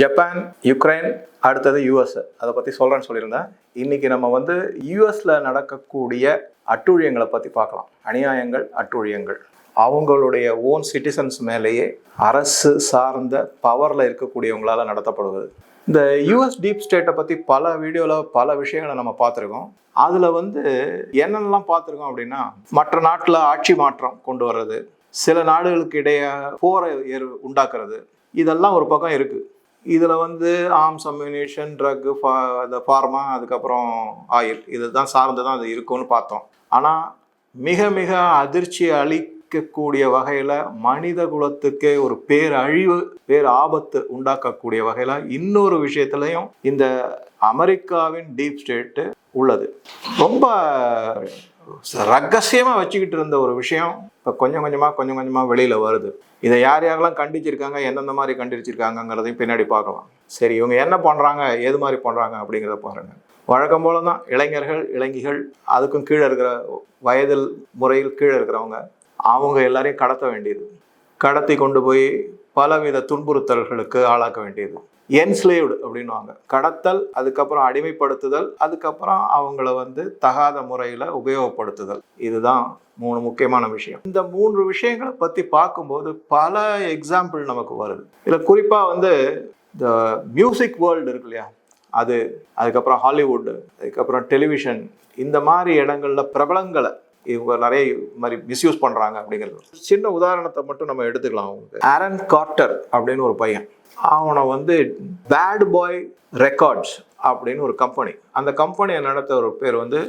Japan Ukraine அடுத்தது US அதை பற்றி சொல்கிறேன்னு சொல்லியிருந்தேன். இன்னைக்கு நம்ம வந்து யூஎஸில் நடக்கக்கூடிய அட்டூழியங்களை பற்றி பார்க்கலாம். அநியாயங்கள் அட்டூழியங்கள். அவங்களுடைய ஓன் சிட்டிசன்ஸ் மேலேயே அரசு சார்ந்த பவரில் இருக்கக்கூடியவங்களால் நடத்தப்படுவது. இந்த யூஎஸ் டீப் ஸ்டேட்டை பற்றி பல வீடியோவில் பல விஷயங்களை நம்ம பார்த்துருக்கோம். அதில் வந்து என்னென்னலாம் பார்த்துருக்கோம் அப்படின்னா மற்ற நாட்டில் ஆட்சி மாற்றம் கொண்டு வர்றது சில நாடுகளுக்கு இடையே போரை உண்டாக்குறது இதெல்லாம் ஒரு பக்கம் இருக்குது இதில் வந்து ஆர்ம்ஸ் அம்யூனேஷன் ட்ரக்கு ஃபா இந்த ஃபார்மா அதுக்கப்புறம் ஆயில் இதுதான் சார்ந்து தான் அது இருக்கும்னு பார்த்தோம். ஆனால் மிக மிக அதிர்ச்சி அளிக்கக்கூடிய வகையில் மனித குலத்துக்கே ஒரு பேரழிவு பேர் ஆபத்து உண்டாக்கக்கூடிய வகையில் இன்னொரு விஷயத்துலையும் இந்த அமெரிக்காவின் டீப் ஸ்டேட்டு உள்ளது. ரொம்ப ரகசியமாக வச்சுக்கிட்டு இருந்த ஒரு விஷயம் இப்போ கொஞ்சம் கொஞ்சமாக கொஞ்சம் கொஞ்சமாக வெளியில் வருது. இதை யார் யாரெல்லாம் கண்டிச்சிருக்காங்க எந்தெந்த மாதிரி கண்டிச்சிருக்காங்கங்கிறதையும் பின்னாடி பார்க்கலாம். சரி இவங்க என்ன பண்ணுறாங்க எது மாதிரி பண்ணுறாங்க அப்படிங்கிறத பாருங்கள் வழக்கம் போல தான் இளைஞர்கள் இளைஞிகள் அதுக்கும் கீழே இருக்கிற வயதில் முறையில் கீழே இருக்கிறவங்க அவங்க எல்லாரையும் கடத்த வேண்டியது. கடத்தி கொண்டு போய் பலவித துன்புறுத்தல்களுக்கு ஆளாக்க வேண்டியது. என்ஸ்லேவ்டு அப்படின்வாங்க கடத்தல் அதுக்கப்புறம் அடிமைப்படுத்துதல் அதுக்கப்புறம் அவங்கள வந்து தகாத முறையில் உபயோகப்படுத்துதல். இதுதான் மூணு முக்கியமான விஷயம். இந்த மூன்று விஷயங்களை பற்றி பார்க்கும்போது பல எக்ஸாம்பிள் நமக்கு வருது. இதில் குறிப்பாக வந்து இந்த மியூசிக் வேர்ல்டு இருக்கு இல்லையா? அது அதுக்கப்புறம் ஹாலிவுட்டு அதுக்கப்புறம் டெலிவிஷன் இந்த மாதிரி இடங்கள்ல பிரபலங்களை இவங்க நிறைய மாதிரி மிஸ்யூஸ் பண்ணுறாங்க அப்படிங்கிறது. சின்ன உதாரணத்தை மட்டும் நம்ம எடுத்துக்கலாம் அவங்க ஆரன் கார்ட்டர் அப்படின்னு ஒரு பையன். அவனை வந்து பேட் பாய் ரெக்கார்ட்ஸ் அப்படின்னு ஒரு கம்பெனி அந்த கம்பெனியை நடத்த ஒரு பேர் வந்து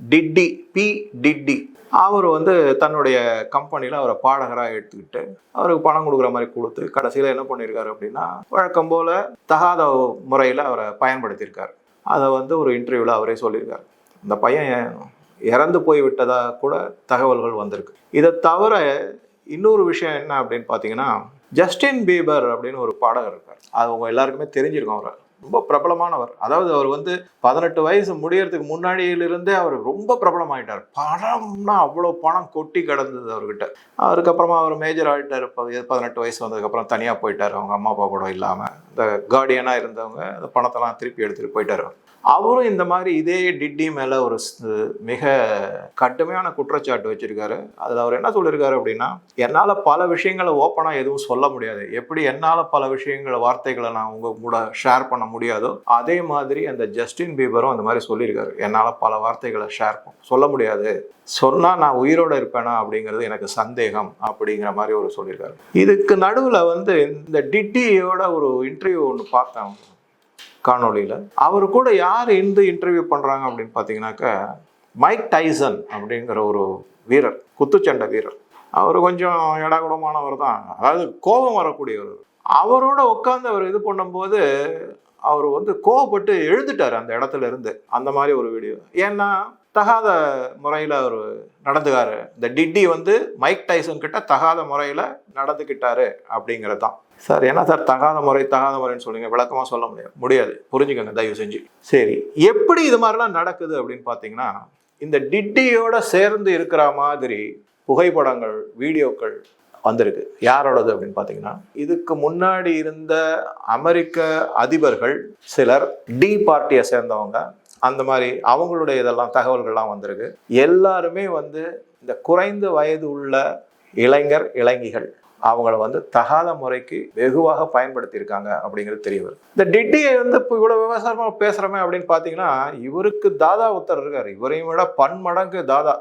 டிட்டி பி டிட்டி அவர் வந்து தன்னுடைய கம்பெனியில் அவரை பாடகராக எடுத்துக்கிட்டு அவருக்கு பணம் கொடுக்குற மாதிரி கொடுத்து கடைசியில் என்ன பண்ணியிருக்காரு அப்படின்னா வழக்கம் போல் தகாத முறையில் அவரை பயன்படுத்தியிருக்காரு. அதை வந்து ஒரு இன்டர்வியூவில் அவரே சொல்லியிருக்காரு. இந்த பையன் இறந்து போய்விட்டதா கூட தகவல்கள் வந்திருக்கு. இதை தவிர இன்னொரு விஷயம் என்ன அப்படின்னு பார்த்தீங்கன்னா ஜஸ்டின் பீபர் அப்படின்னு ஒரு பாடகர் இருக்கார். அது அவங்க எல்லாருக்குமே தெரிஞ்சிருக்கும் அவர். ரொம்ப பிரபலமானவர். அதாவது அவர் வந்து பதினெட்டு வயசு முடியறதுக்கு முன்னாடியிலிருந்தே அவர் ரொம்ப பிரபலமாயிட்டார். பணம்னா அவ்வளோ பணம் கொட்டி கிடந்தது அவர்கிட்ட. அதுக்கப்புறமா அவர் மேஜர் ஆகிட்டார் பதினெட்டு வயசு வந்ததுக்கப்புறம் தனியாக போயிட்டார். அவங்க அம்மா அப்பா கூட இல்லாமல் இந்த கார்டியனாக இருந்தவங்க அந்த பணத்தெல்லாம் திருப்பி எடுத்துகிட்டு போயிட்டார். அவரும் இந்த மாதிரி இதே டிட்டி மேலே ஒரு மிக கடுமையான குற்றச்சாட்டு வச்சிருக்காரு. அதில் அவர் என்ன சொல்லியிருக்காரு அப்படின்னா என்னால் பல விஷயங்களை ஓப்பனாக எதுவும் சொல்ல முடியாது. எப்படி என்னால் பல விஷயங்களை வார்த்தைகளை நான் உங்கள் கூட ஷேர் பண்ண முடியாதோ அதே மாதிரி அந்த ஜஸ்டின் பீபரும் அந்த மாதிரி சொல்லியிருக்காரு என்னால் பல வார்த்தைகளை ஷேர் சொல்ல முடியாது. சொன்னால் நான் உயிரோடு இருப்பேனா அப்படிங்கிறது எனக்கு சந்தேகம் அப்படிங்கிற மாதிரி ஒரு சொல்லியிருக்காரு இதுக்கு நடுவில் வந்து இந்த டிட்டியோட ஒரு இன்டர்வியூ ஒன்று பார்த்தேன். காணொளியில். அவர் கூட யார் இருந்து இன்டர்வியூ பண்ணுறாங்க அப்படின்னு பார்த்தீங்கன்னாக்க மைக் டைசன் அப்படிங்கிற ஒரு வீரர் குத்துச்சண்டை வீரர். அவர் கொஞ்சம் இடகுடமானவர் தான். அதாவது கோபம் வரக்கூடியவர். அவரோட உட்காந்து அவர் இது பண்ணும்போது அவர் வந்து கோவப்பட்டு எழுந்துட்டார் அந்த இடத்துல இருந்து. அந்த மாதிரி ஒரு வீடியோ ஏன்னா தகாத முறையில் அவர் நடந்துக்காரு. இந்த டிட்டி வந்து மைக் டைசன் கிட்ட தகாத முறையில் நடந்துக்கிட்டாரு அப்படிங்கிறது தான் சார் என்ன சார் தகாத முறை தகாத முறைன்னு சொல்லுங்க விளக்கமாக சொல்ல முடியாது. முடியாது. புரிஞ்சுக்கோங்க தயவு செஞ்சு. சரி எப்படி இது மாதிரிலாம் நடக்குது அப்படின்னு பார்த்தீங்கன்னா இந்த டிட்டியோட சேர்ந்து இருக்கிற மாதிரி புகைப்படங்கள் வீடியோக்கள் வந்திருக்கு. யாரோடது அப்படின்னு பார்த்தீங்கன்னா இதுக்கு முன்னாடி இருந்த அமெரிக்க அதிபர்கள் சிலர் டி பார்ட்டியை சேர்ந்தவங்க அந்த மாதிரி அவங்களுடைய இதெல்லாம் தகவல்கள்லாம் வந்திருக்கு. எல்லாருமே வந்து இந்த குறைந்த வயது உள்ள இளைஞர் இளைஞிகள் அவங்கள வந்து தகாத முறைக்கு வெகுவாக பயன்படுத்தியிருக்காங்க அப்படிங்கிறது தெரிய வருது. இந்த டிட்டியை வந்து இப்போ இவ்வளோ விவசாயமாக பேசுகிறோமே அப்படின்னு பார்த்தீங்கன்னா இவருக்கு தாதா உத்தர் இருக்கார். இவரையும் விட பன்மடங்கு தாதா.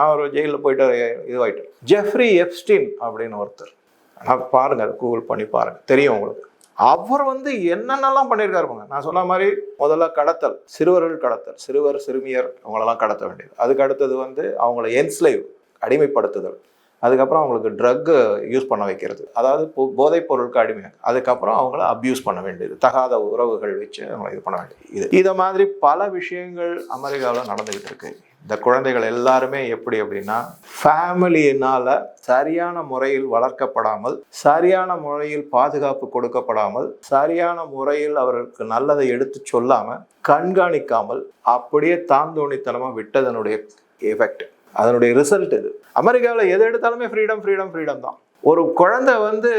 அவர் ஜெயிலில் போயிட்டு இதுவாயிட்டார் ஜெஃப்ரி எப்ஸ்டின் அப்படின்னு ஒருத்தர். ஆனால் கூகுள் பண்ணி பாருங்கள் தெரியும் உங்களுக்கு. அவர் வந்து என்னென்னலாம் பண்ணியிருக்காரு நான் சொன்ன மாதிரி முதல்ல கடத்தல் சிறுவர்கள் கடத்தல் சிறுவர் சிறுமியர் அவங்களெல்லாம் கடத்த வேண்டியது. அதுக்கு அடுத்தது வந்து அவங்கள என்ஸ்லைவ் அடிமைப்படுத்துதல். அதுக்கப்புறம் அவங்களுக்கு ட்ரக்கு யூஸ் பண்ண வைக்கிறது. அதாவது போதைப் பொருளுக்கு அடிமையாக அதுக்கப்புறம் அவங்கள அப்யூஸ் பண்ண வேண்டியது. தகாத உறவுகள் வச்சு அவங்கள இது பண்ண வேண்டியது. இது. இதை மாதிரி பல விஷயங்கள் அமெரிக்காவில் நடந்துகிட்டு இருக்கு. இந்த குழந்தைகள் எல்லாருமே எப்படி அப்படின்னா ஃபேமிலியினால் சரியான முறையில் வளர்க்கப்படாமல் சரியான முறையில் பாதுகாப்பு கொடுக்கப்படாமல் சரியான முறையில் அவர்களுக்கு நல்லதை எடுத்து சொல்லாமல் கண்காணிக்காமல் அப்படியே தாந்தோணித்தனமாக விட்டதனுடைய எஃபெக்ட் அதனுடைய ரிசல்ட் இது அமெரிக்காவில் எது எடுத்தாலுமே ஃப்ரீடம் ஃப்ரீடம் ஃப்ரீடம் தான். ஒரு குழந்தை வந்து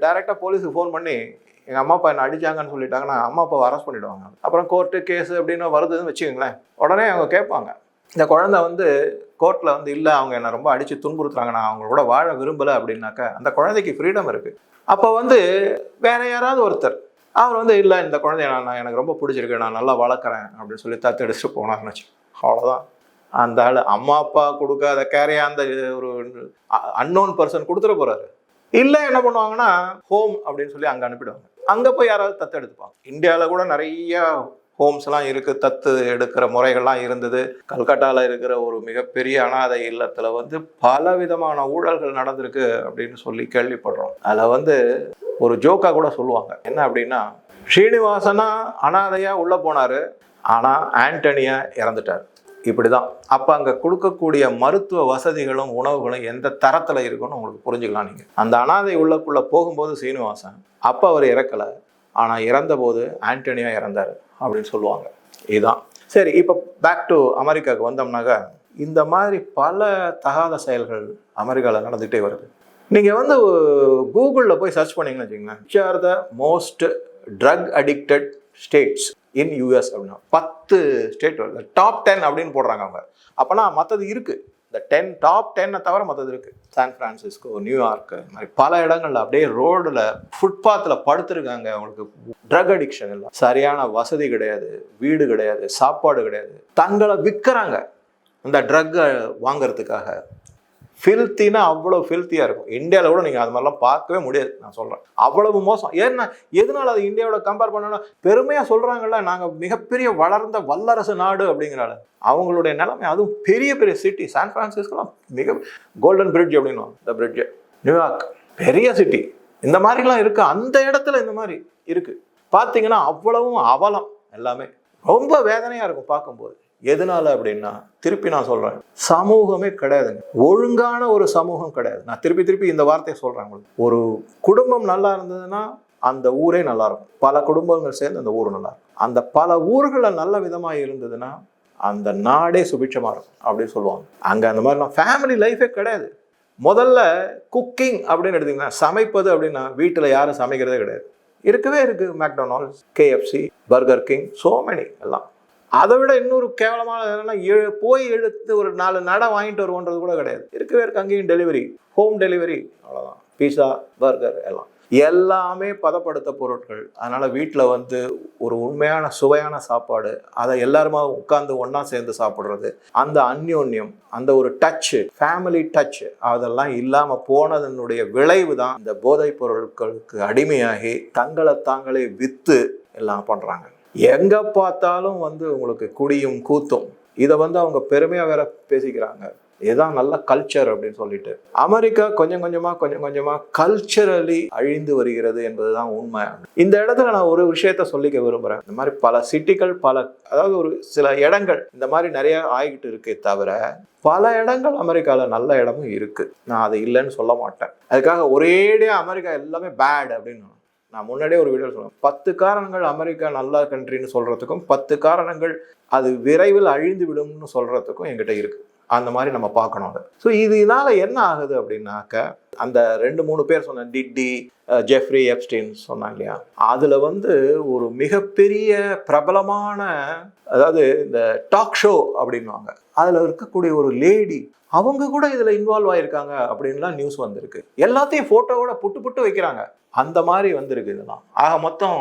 டைரெக்டாக போலீஸுக்கு ஃபோன் பண்ணி எங்கள் அம்மா அப்பா என்ன அடிச்சாங்கன்னு சொல்லிட்டாங்கன்னா அம்மா அப்பா அரெஸ்ட் பண்ணிடுவாங்க. அப்புறம் கோர்ட்டு கேஸ் அப்படின்னு வருதுன்னு வச்சுக்கோங்களேன். உடனே அவங்க கேட்பாங்க. இந்த குழந்தை வந்து கோர்ட்டில் வந்து இல்லை அவங்க என்னை ரொம்ப அடித்து துன்புறுத்துறாங்க நான் அவங்களோட வாழ விரும்பலை அப்படின்னாக்கா அந்த குழந்தைக்கு ஃப்ரீடம் இருக்குது அப்போ வந்து வேற யாராவது ஒருத்தர் அவர் வந்து இல்லை இந்த குழந்தைய நான் நான் எனக்கு ரொம்ப பிடிச்சிருக்கு நான் நல்லா வளர்க்குறேன் அப்படின்னு சொல்லி தத்தெடுத்துட்டு போனார்னு வச்சு அவ்வளோதான் அந்த ஆள் அம்மா அப்பா கொடுக்காத கேரையா அந்த ஒரு அன்னோன் பர்சன் கொடுத்துட போகிறாரு இல்லை என்ன பண்ணுவாங்கன்னா ஹோம் அப்படின்னு சொல்லி அங்கே அனுப்பிடுவாங்க. அங்கே போய் யாராவது தத்து எடுத்துப்பாங்க. இந்தியாவில் கூட நிறைய ஹோம்ஸ்லாம் இருக்குது தத்து எடுக்கிற முறைகள்லாம் இருந்தது. கல்கட்டாவில் இருக்கிற ஒரு மிகப்பெரிய அனாதை இல்லத்தில் வந்து பல விதமான ஊழல்கள் நடந்திருக்கு அப்படின்னு சொல்லி கேள்விப்படுறோம். அதில் வந்து ஒரு ஜோக்கா கூட சொல்லுவாங்க. என்ன அப்படின்னா ஸ்ரீனிவாசனா அனாதையாக உள்ளே போனார் ஆனால் ஆண்டனியா இறந்துட்டார். இப்படி தான் அப்போ அங்கே கொடுக்கக்கூடிய மருத்துவ வசதிகளும் உணவுகளும் எந்த தரத்தில் இருக்குன்னு உங்களுக்கு புரிஞ்சுக்கலாம் நீங்கள் அந்த அனாதை உள்ளக்குள்ளே போகும்போது சீனிவாசன் அப்போ அவர் இறக்கலை. ஆனால் இறந்தபோது ஆண்டனியா இறந்தார் அப்படின்னு சொல்லுவாங்க. இதுதான் சரி இப்போ பேக் டு அமெரிக்காவுக்கு வந்தோம்னாக்கா இந்த மாதிரி பல தகாத செயல்கள் அமெரிக்காவில் நடந்துகிட்டே வருது. நீங்கள் வந்து கூகுளில் போய் சர்ச் பண்ணிங்கன்னு வச்சுக்கோங்களேன். Which are the most drug addicted states in US அப்படின்னா பத்து ஸ்டேட் வருது டாப் டென் அப்படின்னு போடுறாங்க அவங்க. அப்போனா மற்றது இருக்குது இந்த டென் டாப் டென்னை தவிர மற்றது இருக்குது சான் ஃப்ரான்சிஸ்கோ நியூயார்க்கு இந்த மாதிரி பல இடங்களில் அப்படியே ரோடில் ஃபுட்பாத்தில் படுத்துருக்காங்க அவங்களுக்கு. ட்ரக் அடிக்ஷன் இல்லை. சரியான வசதி கிடையாது வீடு கிடையாது சாப்பாடு கிடையாது. தங்களை விற்கிறாங்க. இந்த ட்ரக்கை வாங்கிறதுக்காக. ஃபில்த்தினா அவ்வளோ ஃபில்த்தியாக இருக்கும். இந்தியாவில் கூட நீங்கள் அது மாதிரிலாம் பார்க்கவே முடியாது நான் சொல்கிறேன் அவ்வளவு மோசம். ஏன்னா எதனால அது இந்தியாவோட கம்பேர் பண்ணணும் பெருமையாக சொல்கிறாங்கல்ல நாங்கள் மிகப்பெரிய வளர்ந்த வல்லரசு நாடு அப்படிங்கிறால அவங்களுடைய நிலைமை அதுவும் பெரிய பெரிய சிட்டி சான் ஃப்ரான்சிஸ்கோலாம் மிக கோல்டன் பிரிட்ஜ் அப்படின்னு இந்த பிரிட்ஜ் நியூயார்க் பெரிய சிட்டி இந்த மாதிரிலாம் இருக்குது அந்த இடத்துல இந்த மாதிரி இருக்குது பார்த்தீங்கன்னா அவ்வளவும் அவலம் எல்லாமே. ரொம்ப வேதனையாக இருக்கும் பார்க்கும்போது. எதனால அப்படின்னா திருப்பி நான் சொல்றேன். சமூகமே கிடையாதுங்க. ஒழுங்கான ஒரு சமூகம் கிடையாது. நான் திருப்பி திருப்பி இந்த வார்த்தையை சொல்றேன் உங்களுக்கு. ஒரு குடும்பம் நல்லா இருந்ததுன்னா அந்த ஊரே நல்லா இருக்கும். பல குடும்பங்கள் சேர்ந்து அந்த ஊர் நல்லா இருக்கும். அந்த பல ஊர்களில் நல்ல விதமாக இருந்ததுன்னா அந்த நாடே சுபிட்சமாக இருக்கும். அப்படின்னு சொல்லுவாங்க. அங்கே அந்த மாதிரிலாம் ஃபேமிலி லைஃபே கிடையாது. முதல்ல குக்கிங் அப்படின்னு எடுத்தீங்கன்னா சமைப்பது அப்படின்னா வீட்டில் யாரும் சமைக்கிறதே கிடையாது. இருக்கவே இருக்குது McDonald's KFC Burger King so many எல்லாம். அதை விட இன்னொரு கேவலமான என்னன்னா போய் எடுத்து ஒரு நாலு நடை வாங்கிட்டு வருவோன்றது கூட கிடையாது. இருக்கவே இருக்கு அங்கேயும் டெலிவரி ஹோம் டெலிவரி அவ்வளோதான் பீஸா பர்கர் எல்லாம். எல்லாமே பதப்படுத்த பொருட்கள். அதனால் வீட்டில் வந்து ஒரு உண்மையான சுவையான சாப்பாடு அதை எல்லாருமா உட்காந்து ஒன்றா சேர்ந்து சாப்பிட்றது அந்த அந்யோன்யம் அந்த ஒரு டச்சு ஃபேமிலி டச் அதெல்லாம் இல்லாமல் போனதனுடைய விளைவு தான் இந்த போதைப் பொருட்களுக்கு அடிமையாகி தங்களை தாங்களே விற்று எல்லாம் பண்ணுறாங்க எங்க பார்த்தாலும் வந்து உங்களுக்கு குடியும் கூத்தும். இதை வந்து அவங்க பெருமையா வேற பேசிக்கிறாங்க. இதுதான் நல்ல கல்ச்சர் அப்படின்னு சொல்லிட்டு. அமெரிக்கா கொஞ்சம் கொஞ்சமா கொஞ்சம் கொஞ்சமா கல்ச்சரலி அழிந்து வருகிறது என்பதுதான் உண்மை. இந்த இடத்துல நான் ஒரு விஷயத்த சொல்லிக்க விரும்புறேன். இந்த மாதிரி பல சிட்டிகள் பல அதாவது ஒரு சில இடங்கள் இந்த மாதிரி நிறைய ஆகிட்டு இருக்கே தவிர பல இடங்கள் அமெரிக்காவில் நல்ல இடமும் இருக்கு. நான் அது இல்லைன்னு சொல்ல மாட்டேன். அதுக்காக ஒரேடியாக அமெரிக்கா எல்லாமே பேட் அப்படின்னு நான் முன்னாடியே ஒரு வீடியோ சொல்லுவேன் பத்து காரணங்கள் அமெரிக்கா நல்ல கண்ட்ரின்னு சொல்கிறதுக்கும் பத்து காரணங்கள் அது விரைவில் அழிந்து விடும்னு சொல்கிறதுக்கும் என்கிட்ட இருக்குது அந்த மாதிரி நம்ம பார்க்கணும் அதை. ஸோ இதனால என்ன ஆகுது அப்படின்னாக்க அந்த ரெண்டு மூணு பேர் சொன்ன டிட்டி ஜெஃப்ரி எப்ஸ்டின் சொன்னாங்க இல்லையா? அதில் வந்து ஒரு மிகப்பெரிய பிரபலமான அதாவது இந்த டாக் ஷோ அப்படின்வாங்க அதில் இருக்கக்கூடிய ஒரு லேடி அவங்க கூட இதில் இன்வால்வ் ஆயிருக்காங்க அப்படின்லாம் நியூஸ் வந்திருக்கு. எல்லாத்தையும் ஃபோட்டோவோட புட்டு புட்டு வைக்கிறாங்க. அந்த மாதிரி வந்திருக்கு இதெல்லாம். ஆக மொத்தம்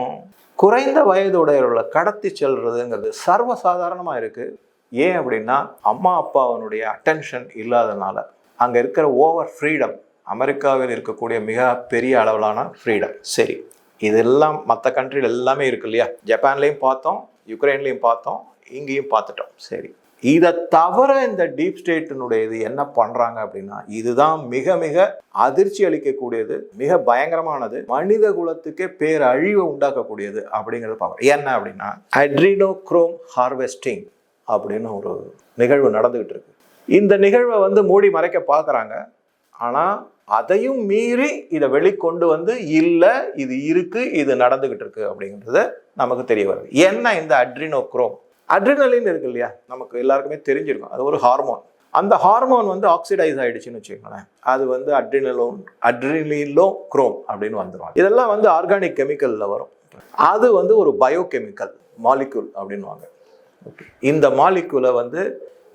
குறைந்த வயதுடையவர்களை கடத்தி செல்றதுங்கிறது சர்வசாதாரணமாக இருக்குது ஏன் அப்படின்னா அம்மா அப்பாவனுடைய அட்டென்ஷன் இல்லாதனால அங்கே இருக்கிற ஓவர் ஃப்ரீடம் அமெரிக்காவில் இருக்கக்கூடிய மிக பெரிய அளவிலான ஃப்ரீடம் சரி இதெல்லாம் மற்ற கண்ட்ரியில் எல்லாமே இருக்கு இல்லையா? ஜப்பான்லேயும் பார்த்தோம் யுக்ரைன்லேயும் பார்த்தோம் இங்கேயும் பார்த்துட்டோம். சரி. இதை தவிர இந்த டீப் ஸ்டேட்டினுடைய இது என்ன பண்ணுறாங்க அப்படின்னா இதுதான் மிக மிக அதிர்ச்சி அளிக்கக்கூடியது மிக பயங்கரமானது மனித குலத்துக்கே பேரழிவை உண்டாக்கக்கூடியது அப்படிங்கிறது பார்க்குறோம். என்ன அப்படின்னா அட்ரினோக்ரோம் ஹார்வெஸ்டிங் அப்படின்னு ஒரு நிகழ்வு நடந்துக்கிட்டு இருக்கு. இந்த நிகழ்வை வந்து மூடி மறைக்க பார்க்குறாங்க. ஆனால் அதையும் மீறி இதை வெளிக்கொண்டு வந்து இல்லை இது இருக்குது இது நடந்துக்கிட்டு இருக்கு அப்படிங்கிறது நமக்கு தெரிய வருது. என்ன இந்த அட்ரினோக்ரோம் அட்ரினலின் இருக்கு இல்லையா? நமக்கு எல்லாருக்குமே தெரிஞ்சிருக்கும். அது ஒரு ஹார்மோன் அந்த ஹார்மோன் வந்து ஆக்சிடைஸ் ஆகிடுச்சின்னு வச்சுக்கோங்களேன். அது வந்து அட்ரினலோன் அட்ரினிலோ குரோம் அப்படின்னு வந்துடும் இதெல்லாம் வந்து ஆர்கானிக் கெமிக்கலில் வரும். அது வந்து ஒரு பயோகெமிக்கல் மாலிக்யூல் அப்படின்வாங்க இந்த மாலிக்யூலை வந்து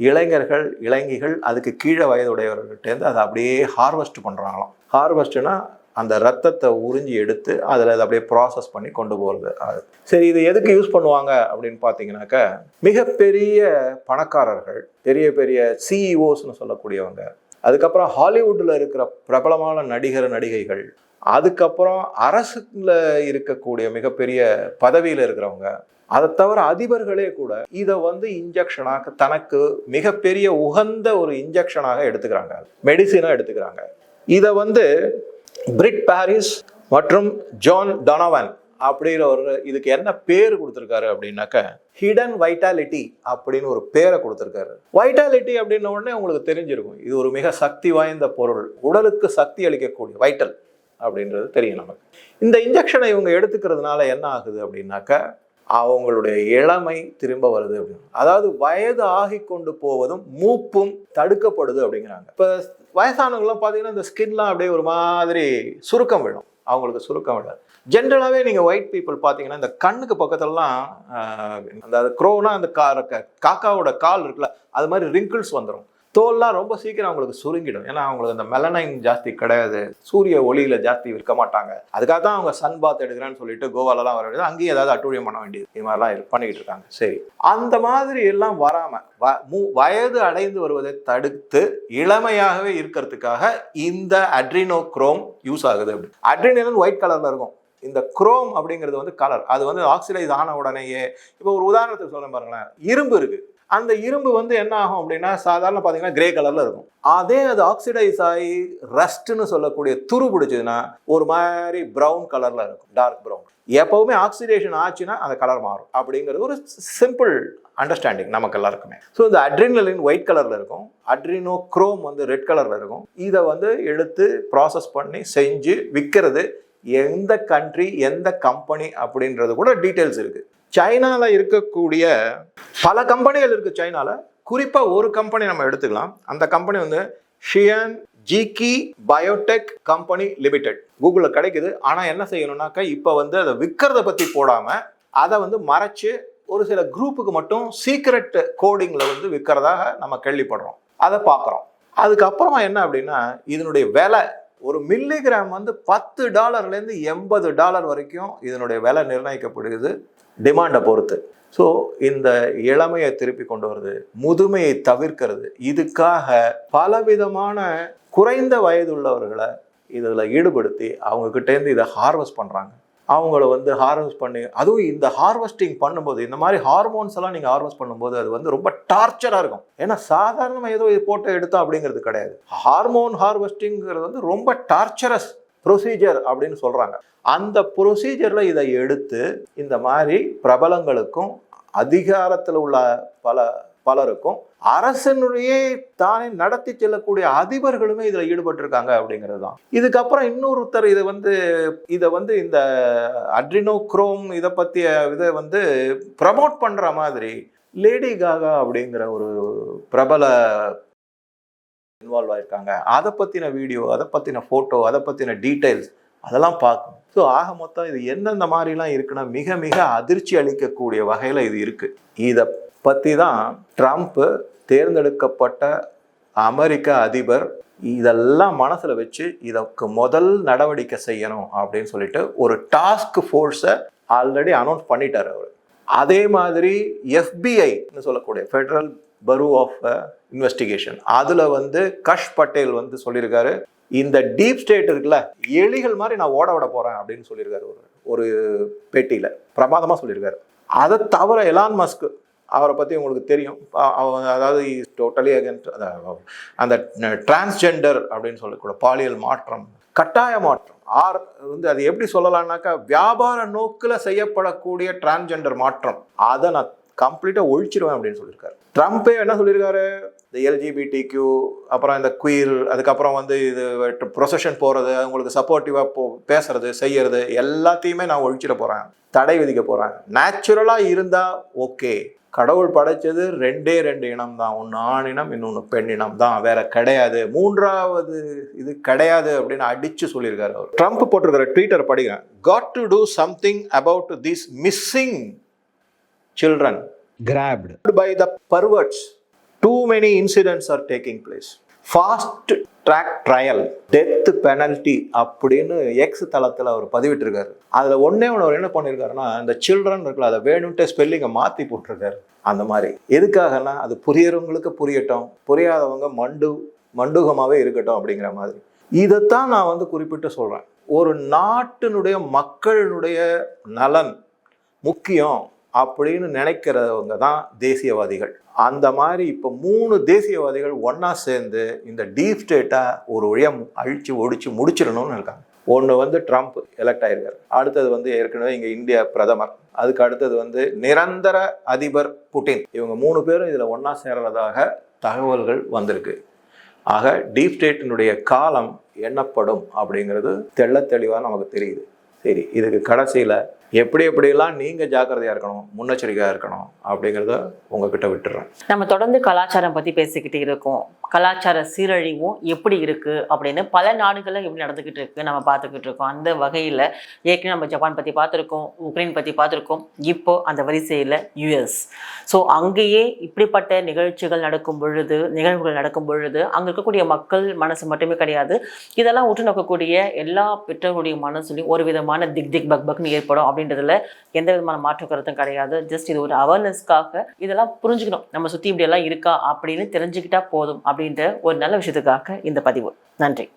இளைஞர்கள் இளைஞிகள் அதுக்கு கீழே வயதுடையவர்கள்ட்டேருந்து அதை அப்படியே ஹார்வெஸ்ட் பண்ணுறாங்களாம் ஹார்வெஸ்ட்னா அந்த ரத்தத்தை உறிஞ்சி எடுத்து அதில் அதை அப்படியே ப்ராசஸ் பண்ணி கொண்டு போகிறது அது. சரி இது எதுக்கு யூஸ் பண்ணுவாங்க அப்படின்னு பார்த்தீங்கன்னாக்க மிகப்பெரிய பணக்காரர்கள் பெரிய பெரிய சிஇஓஸ்னு சொல்லக்கூடியவங்க அதுக்கப்புறம் ஹாலிவுட்டில் இருக்கிற பிரபலமான நடிகர் நடிகைகள் அதுக்கப்புறம் அரசுல இருக்கக்கூடிய மிகப்பெரிய பதவியில் இருக்கிறவங்க அதை தவிர அதிபர்களே கூட இதை வந்து இன்ஜெக்ஷனாக தனக்கு மிகப்பெரிய உகந்த ஒரு இன்ஜெக்ஷனாக எடுத்துக்கிறாங்க. மெடிசினாக எடுத்துக்கிறாங்க. இதை வந்து பிரிட் பாரிஸ் மற்றும் ஜான் டொனவன் அப்படிங்கிற ஒரு இதுக்கு என்ன பேர் கொடுத்துருக்காரு அப்படின்னாக்க ஹிடன் வைட்டாலிட்டி அப்படின்னு ஒரு பேரை கொடுத்துருக்காரு. வைட்டாலிட்டி அப்படின்ன உடனே உங்களுக்கு தெரிஞ்சிருக்கும். இது ஒரு மிக சக்தி வாய்ந்த பொருள். உடலுக்கு சக்தி அளிக்கக்கூடிய வைட்டல் அப்படின்றது தெரியும் நமக்கு. இந்த இன்ஜெக்ஷனை இவங்க எடுத்துக்கிறதுனால என்ன ஆகுது அப்படின்னாக்க அவங்களுடைய இளமை திரும்ப வருது அப்படின்னு. அதாவது வயது ஆகி கொண்டு போவதும் மூப்பும் தடுக்கப்படுது அப்படிங்கிறாங்க. இப்போ வயசானவங்களாம் பார்த்தீங்கன்னா இந்த ஸ்கின்லாம் அப்படியே ஒரு மாதிரி சுருக்கம் விடும் அவங்களுக்கு சுருக்கம் விடாது ஜென்ரலாகவே நீங்கள் ஒயிட் பீப்புள் பார்த்தீங்கன்னா இந்த கண்ணுக்கு பக்கத்துலலாம் அந்த க்ரோனா அந்த கா க- காக்காவோட கால் இருக்குல்ல அது மாதிரி ரிங்கிள்ஸ் வந்துடும் தோல்லாம் ரொம்ப சீக்கிரம் அவங்களுக்கு சுருங்கிடும். ஏன்னா அவங்களுக்கு அந்த மெலனைன் ஜாஸ்தி கிடையாது. சூரிய ஒளியில் ஜாஸ்தி இருக்க மாட்டாங்க. அதுக்காக தான் அவங்க சன் பாத் எடுக்கிறேன்னு சொல்லிட்டு கோவாலலாம் வர வேண்டியது. அங்கேயும் ஏதாவது அட்டூழியம் பண்ண வேண்டியது. இது மாதிரிலாம் பண்ணிக்கிட்டு இருக்காங்க. சரி. அந்த மாதிரி எல்லாம் வராமல் வ- மு- வயது அடைந்து வருவதை தடுத்து இளமையாகவே இருக்கிறதுக்காக இந்த அட்ரினோ குரோம் யூஸ் ஆகுது அப்படி அட்ரினலின் ஒயிட் கலரில் இருக்கும். இந்த குரோம் அப்படிங்கிறது வந்து கலர் அது வந்து ஆக்சிடைஸ் ஆன உடனேயே இப்போ ஒரு உதாரணத்துக்கு சொல்ல பாருங்களேன். இரும்பு இருக்குது அந்த இரும்பு வந்து என்ன ஆகும் அப்படின்னா சாதாரண பார்த்தீங்கன்னா கிரே கலரில் இருக்கும். அதே அது ஆக்சிடைஸ் ஆகி ரஸ்ட்னு சொல்லக்கூடிய துரு பிடிச்சதுன்னா ஒரு மாதிரி ப்ரௌன் கலரில் இருக்கும் டார்க் ப்ரௌன் எப்போவுமே ஆக்சிடேஷன் ஆச்சுன்னா அந்த கலர் மாறும். அப்படிங்கிறது ஒரு சிம்பிள் அண்டர்ஸ்டாண்டிங் நமக்கு எல்லாருக்குமே. ஸோ இந்த அட்ரினலின் ஒயிட் கலரில் இருக்கும் அட்ரினோ குரோம் வந்து ரெட் கலரில் இருக்கும். இதை வந்து எடுத்து ப்ராசஸ் பண்ணி செஞ்சு விற்கிறது எந்த கண்ட்ரி எந்த கம்பெனி அப்படின்றது கூட டீட்டெயில்ஸ் இருக்குது சைனாவில் இருக்கக்கூடிய பல கம்பெனிகள் இருக்குது சைனாவில் குறிப்பாக ஒரு கம்பெனி நம்ம எடுத்துக்கலாம். அந்த கம்பெனி வந்து ஷியன் ஜிகி பயோடெக் கம்பெனி லிமிடெட். கூகுளில் கிடைக்குது. ஆனால் என்ன செய்யணும்னாக்கா இப்போ வந்து அதை விற்கிறத பற்றி போடாமல் அதை வந்து மறைச்சு ஒரு சில குரூப்புக்கு மட்டும் சீக்ரெட் கோடிங்கில் வந்து விற்கிறதாக நம்ம கேள்விப்படுறோம். அதை பார்க்குறோம். அதுக்கப்புறமா என்ன அப்படின்னா இதனுடைய விலை ஒரு மில்லிகிராம் வந்து பத்து டாலர்லேருந்து எண்பது டாலர் வரைக்கும் இதனுடைய விலை நிர்ணயிக்கப்படுகிறது. டிமாண்டை பொறுத்து. ஸோ இந்த இளமையை திருப்பி கொண்டு வருது முதுமையை தவிர்க்கிறது. இதுக்காக பலவிதமான குறைந்த வயதுள்ளவர்களை இதில் ஈடுபடுத்தி அவங்கக்கிட்டேருந்து இதை ஹார்வெஸ்ட் பண்ணுறாங்க அவங்கள வந்து ஹார்வெஸ்ட் பண்ணி அதுவும் இந்த ஹார்வெஸ்டிங் பண்ணும்போது இந்த மாதிரி ஹார்மோன்ஸ் எல்லாம் நீங்கள் ஹார்வெஸ்ட் பண்ணும்போது அது வந்து ரொம்ப டார்ச்சராக இருக்கும். ஏன்னா சாதாரணமாக ஏதோ இது போட்டு எடுத்தோம் அப்படிங்கிறது கிடையாது. ஹார்மோன் ஹார்வெஸ்டிங்கிறது வந்து ரொம்ப டார்ச்சரஸ் ப்ரொசீஜர் அப்படின்னு சொல்கிறாங்க அந்த ப்ரொசீஜரில் இதை எடுத்து இந்த மாதிரி பிரபலங்களுக்கும் அதிகாரத்தில் உள்ள பல பலருக்கும் அரசனுடைய தானே நடத்தி செல்லக்கூடிய அதிபர்களுமே இதில் ஈடுபட்டிருக்காங்க அப்படிங்கிறது தான் இதுக்கப்புறம் இன்னொருத்தர் இதை வந்து இதை வந்து இந்த அட்ரினோக்ரோம் இதை பற்றிய இதை வந்து ப்ரமோட் பண்ணுற மாதிரி லேடி காகா அப்படிங்கிற ஒரு பிரபல இன்வால்வ் ஆயிருக்காங்க. அதை பற்றின வீடியோ அதை பற்றின ஃபோட்டோ அதை பற்றின டீட்டெயில்ஸ் அதெல்லாம் பார்க்கும். ஸோ ஆக மொத்தம் இது எந்தெந்த மாதிரிலாம் இருக்குன்னா மிக மிக அதிர்ச்சி அளிக்கக்கூடிய வகையில் இது இருக்குது இதை பற்றி தான் ட்ரம்ப்பு தேர்ந்தெடுக்கப்பட்ட அமெரிக்க அதிபர் இதெல்லாம் மனசில் வச்சு இதற்கு முதல் நடவடிக்கை செய்யணும் அப்படின்னு சொல்லிட்டு ஒரு டாஸ்க் ஃபோர்ஸை ஆல்ரெடி அனௌன்ஸ் பண்ணிட்டார் அவர். அதே மாதிரி எஃபிஐன்னு சொல்லக்கூடிய ஃபெடரல் பரூ ஆஃப் இன்வெஸ்டிகேஷன் அதில் வந்து கஷ் பட்டேல் வந்து சொல்லியிருக்காரு. இந்த டீப் ஸ்டேட் இருக்குல்ல எலிகள் மாதிரி நான் ஓட விட போகிறேன் அப்படின்னு சொல்லியிருக்காரு ஒரு ஒரு பேட்டியில். பிரமாதமாக சொல்லியிருக்காரு. அதை தவிர எலான் மஸ்க் அவரை பற்றி உங்களுக்கு தெரியும். அவ- அதாவது டோட்டலி அகேன்ஸ்ட் அந்த டிரான்ஸ்ஜெண்டர் அப்படின்னு சொல்லக்கூட பாலியல் மாற்றம் கட்டாய மாற்றம். ஆர் வந்து அது எப்படி சொல்லலாம்னாக்கா வியாபார நோக்கில் செய்யப்படக்கூடிய டிரான்ஸ்ஜெண்டர் மாற்றம். அதை நான் கம்ப்ளீட்டாக ஒழிச்சிருவேன் அப்படின்னு சொல்லியிருக்காரு. ட்ரம்ப்பே என்ன சொல்லியிருக்காரு? இந்த எல்ஜிபிடி கியூ அப்புறம் இந்த குயில் அதுக்கப்புறம் வந்து இது ப்ரொசஷன் போகிறது அவங்களுக்கு சப்போர்ட்டிவாக போ பேசுறது செய்யறது எல்லாத்தையுமே நான் ஒழிச்சிட போகிறேன் தடை விதிக்க போகிறேன் நேச்சுரலாக இருந்தால் ஓகே கடவுள் படைச்சது ரெண்டே ரெண்டு இனம் தான். ஒன்று ஆணினம் இன்னொன்று பெண்ணினம் தான். வேற கிடையாது. மூன்றாவது இது கிடையாது அப்படின்னு அடிச்சு சொல்லியிருக்காரு அவர். ட்ரம்ப் போட்டிருக்கிற ட்வீட்டர் படிக்கிறேன். Got to do something about this missing children grabbed. By the perverts. Too many incidents are taking place. Fast track trial death penalty அப்படின்னு எக்ஸ் தளத்தில் அவர் பதிவிட்டிருக்காரு. அதில் ஒன்றே ஒன்று என்ன பண்ணியிருக்காருன்னா இந்த சில்ட்ரன் இருக்குல்ல அதை வேணும்ட்டு ஸ்பெல்லிங்கை மாற்றி போட்டிருக்காரு. அந்த மாதிரி. எதுக்காகனா அது புரியறவங்களுக்கு புரியட்டும். புரியாதவங்க மண்டு மண்டுகமாகவே இருக்கட்டும் அப்படிங்கிற மாதிரி. இதைத்தான் நான் வந்து குறிப்பிட்டு சொல்கிறேன் ஒரு நாட்டினுடைய மக்களினுடைய நலன் முக்கியம். அப்படின்னு நினைக்கிறவங்க தான் தேசியவாதிகள். அந்த மாதிரி இப்போ மூணு தேசியவாதிகள் ஒன்றா சேர்ந்து இந்த டீப் ஸ்டேட்டை ஒரு வழியாக அழித்து ஒடிச்சு முடிச்சிடணும்னு இருக்காங்க. ஒன்று வந்து ட்ரம்ப் எலெக்ட் ஆகிருக்கார் அடுத்தது வந்து ஏற்கனவே இங்கே இந்தியா பிரதமர். அதுக்கு அடுத்தது வந்து நிரந்தர அதிபர் புட்டின். இவங்க மூணு பேரும் இதில் ஒன்றா சேர்றதாக தகவல்கள் வந்திருக்கு. ஆக டீப் ஸ்டேட்டினுடைய காலம் எண்ணப்படும் அப்படிங்கிறது தெள்ள தெளிவாக நமக்கு தெரியுது. சரி இதுக்கு கடைசியில் எப்படி எப்படியெல்லாம் நீங்கள் ஜாக்கிரதையாக இருக்கணும் முன்னெச்சரிக்கையாக இருக்கணும் அப்படிங்கிறத உங்ககிட்ட விட்டுறேன். நம்ம தொடர்ந்து கலாச்சாரம் பற்றி பேசிக்கிட்டு இருக்கோம். கலாச்சார சீரழிவும் எப்படி இருக்குது அப்படின்னு பல நாடுகளில் எப்படி நடந்துக்கிட்டு இருக்கு நம்ம பார்த்துக்கிட்டு இருக்கோம். அந்த வகையில் ஏற்கனவே நம்ம ஜப்பான் பற்றி பார்த்துருக்கோம் உக்ரைன் பற்றி பார்த்துருக்கோம். இப்போ அந்த வரிசையில் யுஎஸ். ஸோ அங்கேயே இப்படிப்பட்ட நிகழ்ச்சிகள் நடக்கும் பொழுது நிகழ்வுகள் நடக்கும் பொழுது அங்கே இருக்கக்கூடிய மக்கள் மனசு மட்டுமே கிடையாது. இதெல்லாம் உற்று நோக்கக்கூடிய எல்லா பெற்றோர்களுடைய மனசுலையும் ஒரு விதமான திக் திக் பக் பக்னு ஏற்படும். அப்படின்றதுல எந்த விதமான மாற்று கருத்தும் கிடையாது. ஜஸ்ட் இது ஒரு அவேர்னஸ்க்காக இதெல்லாம் புரிஞ்சுக்கணும். நம்ம சுற்றி இப்படியெல்லாம் இருக்கா அப்படின்னு தெரிஞ்சுக்கிட்டா போதும் அப்படின்ற ஒரு நல்ல விஷயத்துக்காக இந்த பதிவு. நன்றி.